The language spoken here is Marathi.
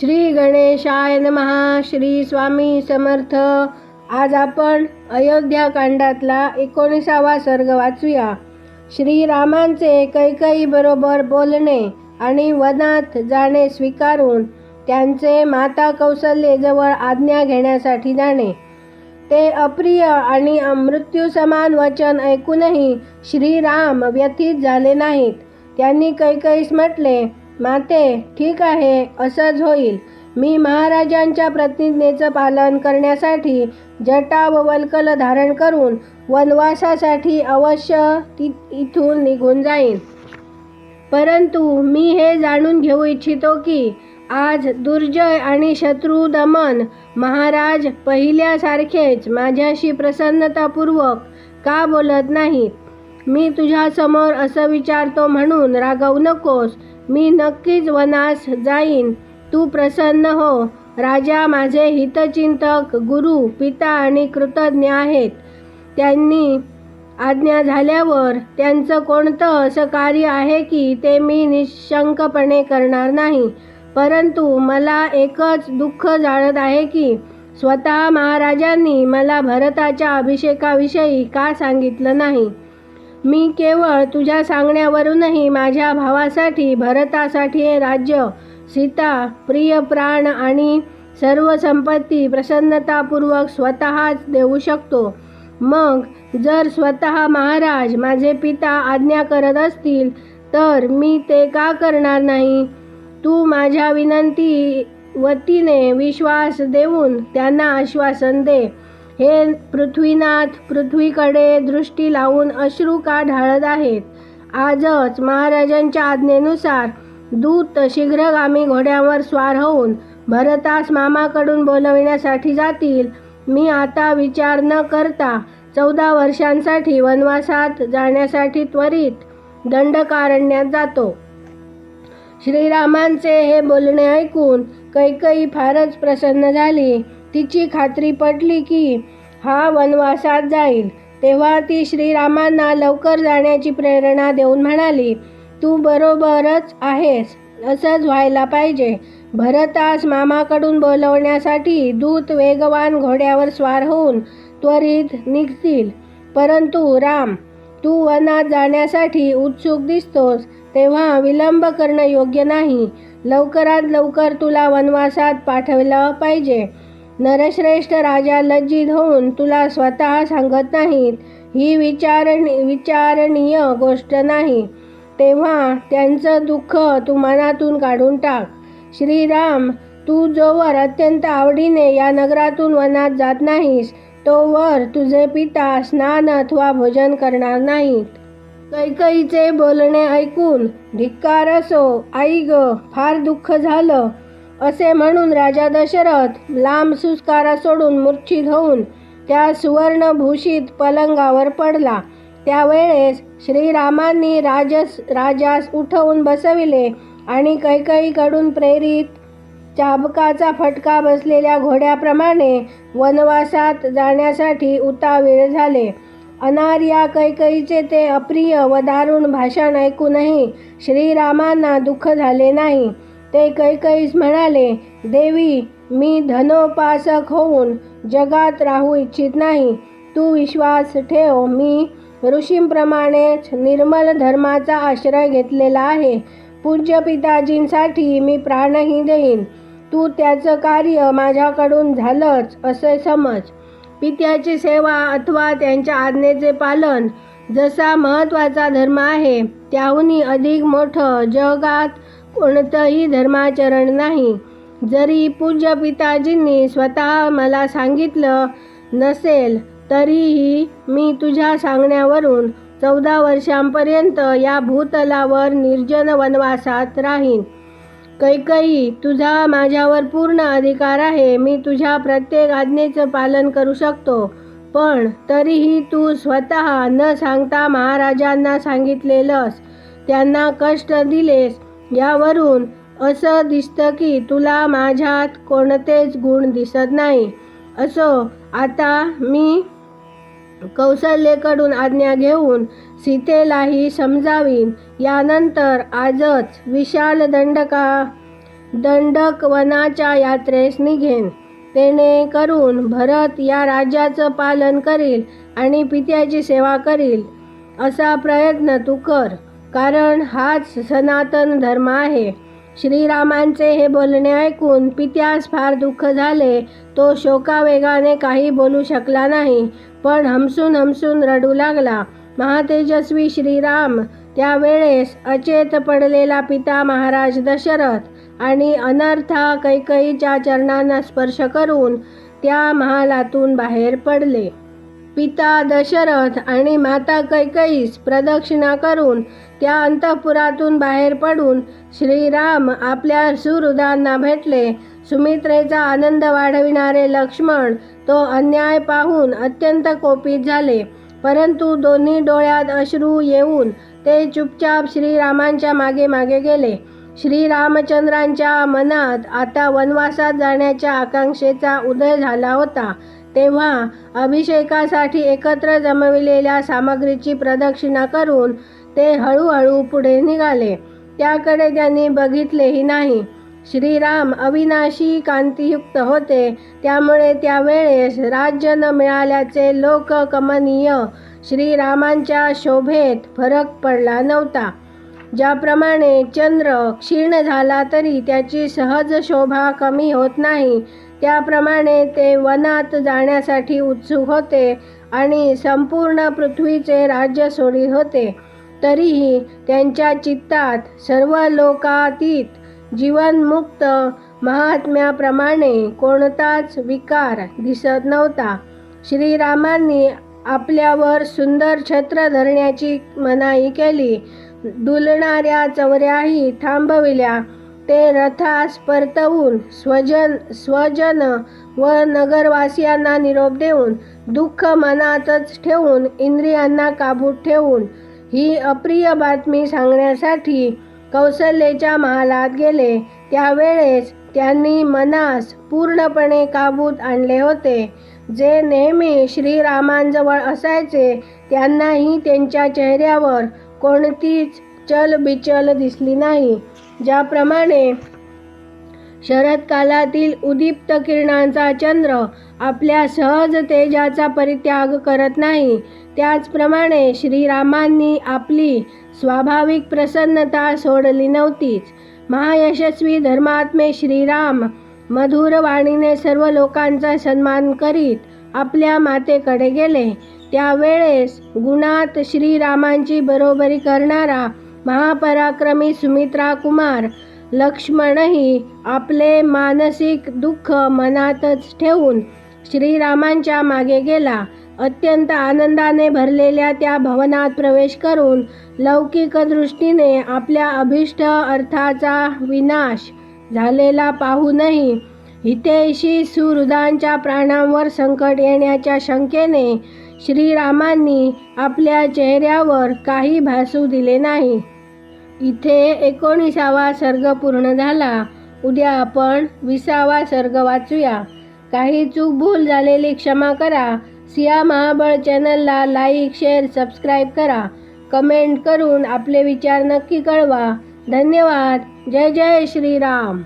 श्री गणेशाय नमहा श्री स्वामी समर्थ. आज आपण अयोध्याकांडातला एकोणीसावा सर्ग वाचूया. श्रीरामांचे कैकई बरोबर बोलणे आणि वनात जाणे स्वीकारून त्यांचे माता कौशल्येजवळ आज्ञा घेण्यासाठी जाणे. ते अप्रिय आणि मृत्यू समान वचन ऐकूनही श्रीराम व्यथित झाले नाहीत. त्यांनी कैकईस म्हटले माते ठीक आहे असंच होईल. मी महाराजांच्या प्रतिज्ञेचं पालन करण्यासाठी जटा व वल्कल धारण करून वनवासासाठी अवश्य ति इथून निघून जाईन. परंतु मी हे जाणून घेऊ इच्छितो की आज दुर्जय आणि शत्रू दमन महाराज पहिल्यासारखेच माझ्याशी प्रसन्नतापूर्वक का बोलत नाहीत? मी तुझ्यासमोर असं विचारतो म्हणून रागवू नकोस. मी नक्कीच वनास जाईन. तू प्रसन्न हो. राजा माझे हितचिंतक गुरु पिता आणि कृतज्ञ आहेत. त्यांनी आज्ञा झाल्यावर त्यांचं कोणतं असं कार्य आहे की ते मी निशंकपणे करणार नाही? परंतु मला एकच दुःख जाणत आहे की स्वतः महाराजांनी मला भरताच्या अभिषेकाविषयी का सांगितलं नाही? मी केवळ तुझ्या सांगण्यावरूनही माझ्या भावासाठी भरतासाठी हे राज्य सीता प्रिय प्राण आणि सर्व संपत्ती प्रसन्नतापूर्वक स्वतःच देऊ शकतो. मग जर स्वतः महाराज माझे पिता आज्ञा करत असतील तर मी ते का करणार नाही? तू माझ्या विनंती वतीने विश्वास देऊन त्यांना आश्वासन दे. हे पृथ्वीनाथ पृथ्वीकडे दृष्टी लावून अश्रू का ढाळत आहेत? आजच महाराजांच्या आज्ञेनुसार दूत शीघ्रगामी घोड्यावर स्वार होऊन भरतास मामाकडून बोलविण्यासाठी जातील. मी आता विचार न करता चौदा वर्षांसाठी वनवासात जाण्यासाठी त्वरित दंडकारण्यात जातो. श्रीरामांचे हे बोलणे ऐकून कैकई फारच प्रसन्न झाली. तिची खात्री पटली की हा वनवासात जाईल. तेव्हा ती श्रीरामांना लवकर जाण्याची प्रेरणा देऊन म्हणाली तू बरोबरच आहेस. असंच व्हायला पाहिजे. भरतास मामाकडून बोलवण्यासाठी दूत वेगवान घोड्यावर स्वार होऊन त्वरित निघतील. परंतु राम तू वनात जाण्यासाठी उत्सुक दिसतोस. तेव्हा विलंब करणं योग्य नाही. लवकरात लवकर तुला वनवासात पाठवलं पाहिजे. नरश्रेष्ठ राजा लज्जित होऊन तुला स्वतः सांगत नाहीत. ही विचारणी विचारणीय गोष्ट नाही. तेव्हा त्यांचं दुःख तू मनातून काढून टाक. श्रीराम तू जोवर अत्यंत आवडीने या नगरातून वनात जात नाहीस तोवर तुझे पिता स्नान अथवा भोजन करणार नाहीत. कैकईचे बोलणे ऐकून धिक्कार असो आई ग फार दुःख झालं. असे म्हणून राजा दशरथ लांब सुस्कारा सोडून मूर्छित होऊन त्या सुवर्णभूषित पलंगावर पडला. त्यावेळेस श्रीरामांनी राजस राजास उठवून बसविले आणि कैकईकडून प्रेरित चाबकाचा फटका बसलेल्या घोड्याप्रमाणे वनवासात जाण्यासाठी उतावीळ झाले. अनार्या कैकईचे ते अप्रिय व दारुण भाषण ऐकूनही श्रीरामांना दुःख झाले नाही. ते कैकईस म्हणाले देवी मी धनोपासक होऊन जगात राहू इच्छित नाही. तू विश्वास ठेव मी ऋषींप्रमाणेच निर्मल धर्माचा आश्रय घेतलेला आहे. पूज्य पिताजींसाठी मी प्राणही देईन. तू त्याचं कार्य माझ्याकडून झालंच असे समज. पित्याची सेवा अथवा त्यांच्या आज्ञेचे पालन जसा महत्त्वाचा धर्म आहे त्याहूनही अधिक मोठं जगात कोणतंही धर्माचरण नाही. जरी पूज्य पिताजींनी स्वतः मला सांगितलं नसेल तरीही मी तुझ्या सांगण्यावरून चौदा वर्षांपर्यंत या भूतलावर निर्जन वनवासात राहीन. कैकई तुझा माझ्यावर पूर्ण अधिकार आहे. मी तुझ्या प्रत्येक आज्ञेचं पालन करू शकतो. पण तरीही तू स्वतः न सांगता महाराजांना सांगितलेलंस. त्यांना कष्ट दिलेस. यावरून असं दिसतं की तुला माझ्यात कोणतेच गुण दिसत नाही. असो आता मी कौशल्येकडून आज्ञा घेऊन सीतेलाही समजावीन. यानंतर आजच विशाल दंडका दंडक वनाच्या यात्रेस निघेन. तेने करून भरत या राज्याचं पालन करील आणि पित्याची सेवा करील. असा प्रयत्न तू कर. कारण हाच सनातन धर्म आहे. श्रीरामांचे हे बोलणे ऐकून पित्यास फार दुःख झाले. तो शोकावेगाने काही बोलू शकला नाही पण हमसून हमसून रडू लागला. महातेजस्वी श्रीराम त्यावेळेस अचेत पडलेला पिता महाराज दशरथ आणि अनर्था कैकईच्या चरणांना स्पर्श करून त्या महालातून बाहेर पडले. पिता दशरथ आणि माता कैकईस प्रदक्षिणा करून त्या अंतःपुरातून बाहेर पडून श्रीराम आपल्या सुहृदांना भेटले. सुमित्रेचा आनंद वाढविणारे लक्ष्मण तो अन्याय पाहून अत्यंत कोपित झाले. परंतु दोन्ही डोळ्यात अश्रू येऊन ते चुपचाप श्रीरामांच्या मागे मागे गेले. श्रीरामचंद्रांच्या मनात आता वनवासात जाण्याच्या आकांक्षेचा उदय झाला होता. तेव्हा अभिषेकासाठी एकत्र जमविलेल्या सामग्रीची प्रदक्षिणा करून ते हळूहळू पुढे निघाले. त्याकडे त्यांनी बघितलेही नाही. श्रीराम अविनाशी कांतीयुक्त होते. त्यामुळे त्यावेळेस राज्य न मिळाल्याचे लोककमनीय श्रीरामांच्या शोभेत फरक पडला नव्हता. ज्याप्रमाणे चंद्र क्षीण झाला तरी त्याची सहज शोभा कमी होत नाही. त्याप्रमाणे ते वनात जाण्यासाठी उत्सुक होते आणि संपूर्ण पृथ्वीचे राज्य सोडी होते. तरीही त्यांच्या चित्तात सर्व लोकातीत जीवनमुक्त महात्म्याप्रमाणे कोणताच विकार दिसत नव्हता. श्रीरामांनी आपल्यावर सुंदर छत्र धरण्याची मनाई केली. डुलणाऱ्या चवऱ्याही थांबविल्या. ते रथास परतवून स्वजन स्वजन व नगरवासियांना निरोप देऊन दुःख मनातच ठेवून इंद्रियांना काबूत ठेवून ही अप्रिय बातमी सांगण्यासाठी कौशल्याच्या महालात गेले. त्यावेळेस त्यांनी मनास पूर्णपणे काबूत आणले होते. जे नेहमी श्रीरामांजवळ असायचे त्यांनाही त्यांच्या चेहऱ्यावर कोणतीच चलबिचल दिसली नाही. ज्याप्रमाणे शरदकालातील उदीप्त किरणांचा चंद्र आपल्या सहज तेजाचा परित्याग करत नाही त्याचप्रमाणे श्रीरामांनी आपली स्वाभाविक प्रसन्नता सोडली नव्हतीच. महायशस्वी धर्मात्मे श्रीराम मधुर वाणीने सर्व लोकांचा सन्मान करीत आपल्या मातेकडे गेले. त्यावेळेस गुणात श्रीरामांची बरोबरी करणारा महापराक्रमी सुमित्रा कुमार लक्ष्मणही आपले मानसिक दुःख मनातच ठेवून श्रीरामांच्या मागे गेला. अत्यंत आनंदाने भरलेल्या त्या भवनात प्रवेश करून लौकिक दृष्टीने आपल्या अभिष्ट अर्थाचा विनाश झालेला पाहूनही हितेशी सुहृदांच्या प्राणांवर संकट येण्याच्या शंकेने श्रीरामांनी आपल्या चेहऱ्यावर काही भासू दिले नाही. इथे एकोणीसावा सर्ग पूर्ण झाला. उद्या आपण विसावा सर्ग वाचूया. काही चूक भूल झालेली क्षमा करा. सिया महाबळ चॅनलला लाईक शेअर सबस्क्राईब करा. कमेंट करून आपले विचार नक्की कळवा. धन्यवाद. जय जय श्रीराम.